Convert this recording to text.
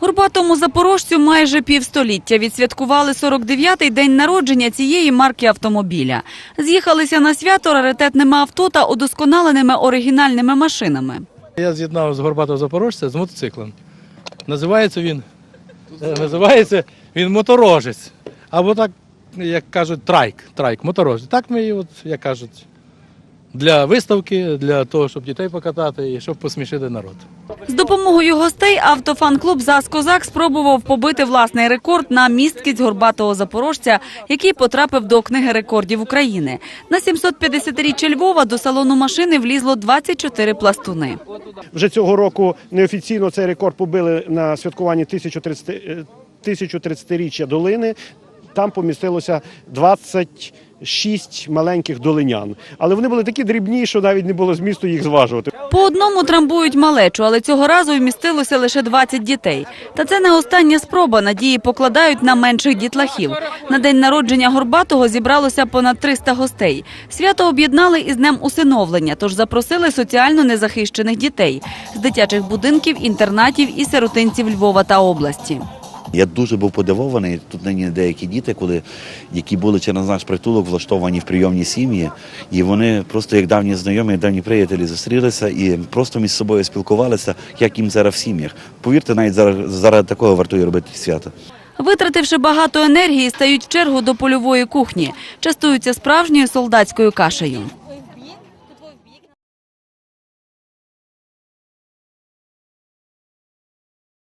Горбатому запорожцю майже півстоліття відсвяткували 49-й день народження цієї марки автомобіля. З'їхалися на свято раритетними авто та удосконаленими оригінальними машинами. Я з'єднав з Горбатого Запорожця з мотоциклом. Називається він, е, називається він моторожець. Або так, як кажуть, трайк. Трайк, моторожець. Так ми от, як кажуть, для виставки, для того, щоб дітей покатати і щоб посмішити народ. З допомогою гостей автофан-клуб «ЗАЗ Козак» спробував побити власний рекорд на місткість горбатого запорожця, який потрапив до книги рекордів України. На 750-річчя Львова до салону машини влізло 24 пластуни. Вже цього року неофіційно цей рекорд побили на святкуванні 1030 е, 1030-річчя долини. Там помістилося 26 маленьких долинян. Але вони були такі дрібні, що навіть не було змісту їх зважувати. По одному трамбують малечу, але цього разу вмістилося лише 20 дітей. Та це не остання спроба. Надії покладають на менших дітлахів. На день народження Горбатого зібралося понад 300 гостей. Свято об'єднали із днем усиновлення, тож запросили соціально незахищених дітей з дитячих будинків, інтернатів і сиротинців Львова та області. Я дуже був подивований. Тут нині деякі діти, коли які були через наш притулок влаштовані в прийомні сім'ї, і вони просто як давні знайомі, давні приятелі зустрілися і просто між собою спілкувалися, як їм зараз в сім'ях. Повірте, навіть зараз заради такого вартує робити свято. Витративши багато енергії, стають в чергу до польової кухні, частуються справжньою солдатською кашею.